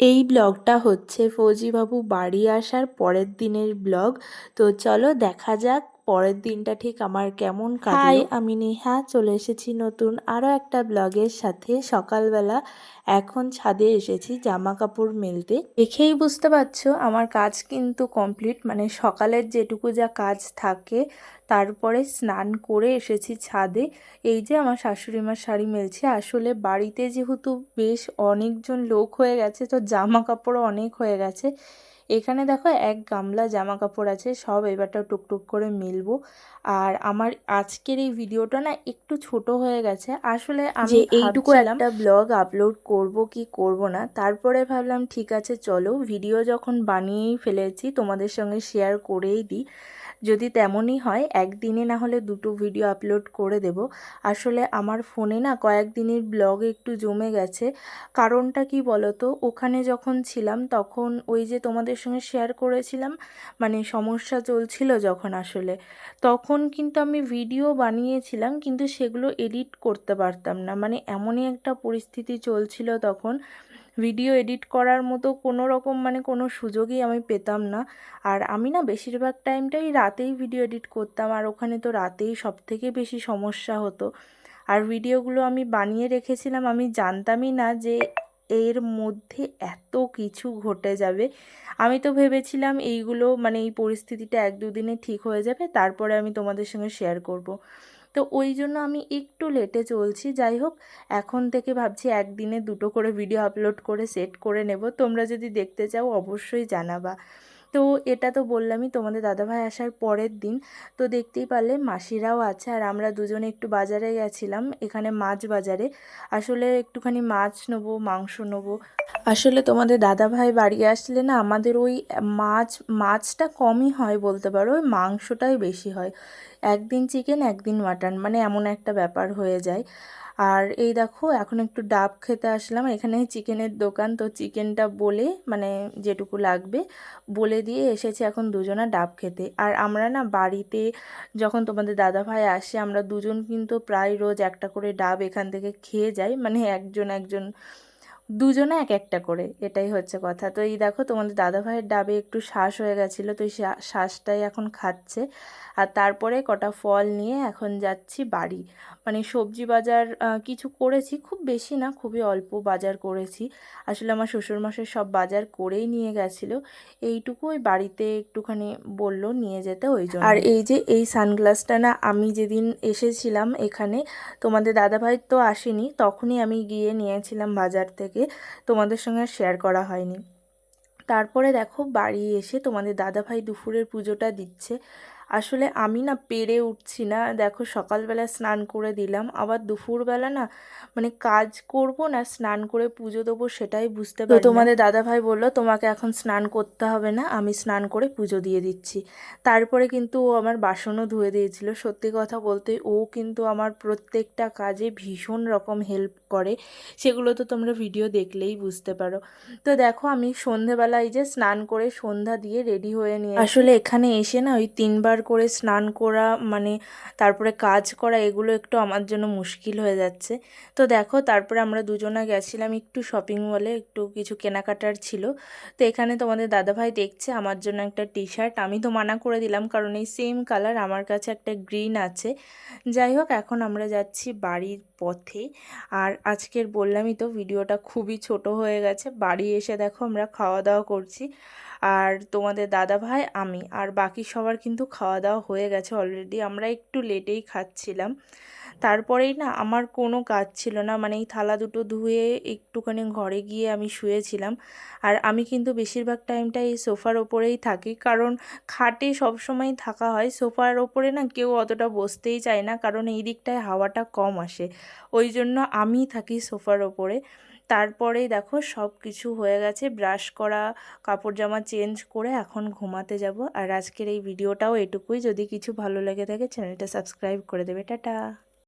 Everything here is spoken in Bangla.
এই ব্লগটা হচ্ছে ফৌজিবাবু বাড়ি আসার পরের দিনের ব্লগ। তো চলো দেখা যাক পরের দিনটা ঠিক আমার কেমন হাই আমি নেহা চলে এসেছি নতুন আরও একটা ব্লগের সাথে। সকালবেলা এখন ছাদে এসেছি জামা কাপড় মেলতে। দেখেই বুঝতে পারছ আমার কাজ কিন্তু কমপ্লিট। মানে সকালের যেটুকু যা কাজ থাকে তারপরে স্নান করে এসেছি ছাদে। এই যে আমার শাশুড়ি মার শাড়ি মেলছে। আসলে বাড়িতে যেহেতু বেশ অনেকজন লোক হয়ে গেছে তো জামা কাপড়ও অনেক হয়ে গেছে। এখানে দেখো এক গামলা জামা কাপড় আছে সব এবারটা টুকটুক করে মিলবো। আর আমার আজকের এই ভিডিওটা না একটু ছোট হয়ে গেছে। আসলে আমি এইটুকু একটা ব্লগ আপলোড করব কি করব না তারপরে ভাবলাম ঠিক আছে চলো ভিডিও যখন বানিয়েই ফেলেছি তোমাদের সঙ্গে শেয়ার করেই দিই। যদি তেমনই হয়, একদিনে না হলে দুটো ভিডিও আপলোড করে দেব। আসলে আমার ফোনে না কয়েকদিনের ব্লগ একটু জমে গেছে। কারণটা কি বলতো? ওখানে যখন ছিলাম তখন ওই যে তোমাদের সঙ্গে শেয়ার করেছিলাম মানে সমস্যা চলছিল যখন আসলে। তখন কিন্তু আমি ভিডিও বানিয়েছিলাম, কিন্তু সেগুলো এডিট করতে পারতাম না। মানে এমনই একটা পরিস্থিতি চলছিল তখন ভিডিও এডিট করার মতো কোনো রকম মানে কোনো সুযোগই আমি পেতাম না। আর আমি না বেশিরভাগ টাইমটাই রাতেই ভিডিও এডিট করতাম, আর ওখানে তো রাতেই সব থেকে বেশি সমস্যা হতো। আর ভিডিওগুলো আমি বানিয়ে রেখেছিলাম, আমি জানতামই না যে এর মধ্যে এত কিছু ঘটে যাবে। আমি তো ভেবেছিলাম এইগুলো মানে এই পরিস্থিতিটা এক দুদিনে ঠিক হয়ে যাবে, তারপরে আমি তোমাদের সঙ্গে শেয়ার করব। তো ওই জন্য আমি একটু লেটে চলছি। যাই হোক, এখন থেকে ভাবছি একদিনে দুটো করে ভিডিও আপলোড করে সেট করে নেব। তোমরা যদি দেখতে চাও, অবশ্যই জানাবা। তো এটা তো বললামই তোমাদের দাদাভাই আসার পরের দিন। তো দেখতেই পারলে মাসিরাও আছে আর আমরা দুজনে একটু বাজারে গেছিলাম, এখানে মাছ বাজারে। আসলে একটুখানি মাছ নেব, মাংস নেব। আসলে তোমাদের দাদাভাই বাড়ি আসলে না আমাদের ওই মাছ, মাছটা কমই হয় বলতে পারো, ওই মাংসটাই বেশি হয়। একদিন চিকেন একদিন মাটন মানে এমন একটা ব্যাপার হয়ে যায়। আর এই দেখো, এখন একটু ডাব খেতে আসলাম। এখানে চিকেনের দোকান, তো চিকেনটা বলে মানে যেটুকু লাগবে, বলে দিয়ে এসেছি এখন দুজনা ডাব খেতে। আর আমরা না বাড়িতে যখন তোমাদের দাদাভাই আসে, আমরা দুজন কিন্তু প্রায় রোজ একটা করে ডাব এখান থেকে খেয়ে যাই। মানে একজন একজন দুজনে এক একটা করে, এটাই হচ্ছে কথা। তো এই দেখো তোমাদের দাদাভাইয়ের ডাবে একটু শ্বাস হয়ে গেছিল, তো শ্বাসটাই এখন খাচ্ছে। আর তারপরে কটা ফল নিয়ে এখন যাচ্ছি বাড়ি। মানে সবজি বাজার কিছু করেছি, খুব বেশি না, খুবই অল্প বাজার করেছি। আসলে আমার শ্বশুরমশাই সব বাজার করেই নিয়ে গেছিল। এইটুকু ওই বাড়িতে একটুখানি বলল নিয়ে যেতে ওই জন্য। আর এই যে, এই সানগ্লাসটা না, আমি যেদিন এসেছিলাম এখানে, তোমাদের দাদাভাই তো আসেনি, তখনই আমি গিয়ে নিয়েছিলাম বাজার থেকে। তোমাদের সঙ্গে শেয়ার করা হয়নি। তারপরে দেখো বাড়ি এসে তোমাদের দাদাভাই দুপুরের পুজোটা দিচ্ছে। আসলে আমি না পেরে উঠছি না। দেখো সকালবেলা স্নান করে দিলাম আবার দুপুরবেলা না মানে কাজ করব না স্নান করে পুজো দেবো সেটাই বুঝতে পারি তোমাদের দাদাভাই বলল তোমাকে এখন স্নান করতে হবে না আমি স্নান করে পুজো দিয়ে দিচ্ছি। তারপরে কিন্তু ও আমার বাসনও ধুয়ে দিয়েছিল। সত্যি কথা বলতে ও কিন্তু আমার প্রত্যেকটা কাজে ভীষণ রকম হেল্প করে সেগুলো তো তোমরা ভিডিও দেখলেই বুঝতে পারো। তো দেখো আমি সন্ধেবেলা এই যে স্নান করে সন্ধ্যা দিয়ে রেডি হয়ে নিয়ে আসলে এখানে এসে না ওই তিনবার তিনবার করে, স্নান করা মানে তারপরে কাজ করা, এগুলো একটু আমার জন্য মুশকিল হয়ে যাচ্ছে। তো দেখো, তারপরে আমরা দুজনা গেছিলাম একটু শপিং মলে একটু কিছু কেনাকাটার ছিল। তো এখানে তোমাদের দাদাভাই দেখছে আমার জন্য একটা টি শার্ট আমি তো মানা করে দিলাম, কারণ এই সেম কালার আমার কাছে একটা গ্রিন আছে। যাই হোক, এখন আমরা যাচ্ছি বাড়ির পথে। আর আজকের বললামই তো, ভিডিওটা খুবই ছোট হয়ে গেছে। বাড়ি এসে দেখো আমরা খাওয়া দাওয়া করছি। আর তোমাদের দাদা ভাই আমি। আর বাকি সবার কিন্তু খাওয়া দাওয়া হয়ে গেছে অলরেডি আমরা একটু লেটেই খাচ্ছিলাম। তারপরেই না আমার কোনো কাজ ছিল না। মানে এই থালা দুটো ধুয়ে একটুখানি ঘরে গিয়ে আমি শুয়েছিলাম। আর আমি কিন্তু বেশিরভাগ টাইমটা এই সোফার ওপরেই থাকি। কারণ খাটে সবসময় থাকা হয়। সোফার ওপরে না কেউ অতটা বসতেই চায় না। কারণ এই দিকটায় হাওয়াটা কম আসে। ওই জন্য আমি থাকি সোফার ওপরে। তারপরে দেখো সব কিছু হয়ে গেছে। ব্রাশ করা, কাপড় জামা চেঞ্জ করে এখন ঘুমাতে যাব। আর আজকের এই ভিডিওটাও এটুকুই। যদি কিছু ভালো লেগে থাকে চ্যানেলটা সাবস্ক্রাইব করে দেবে। টাটা।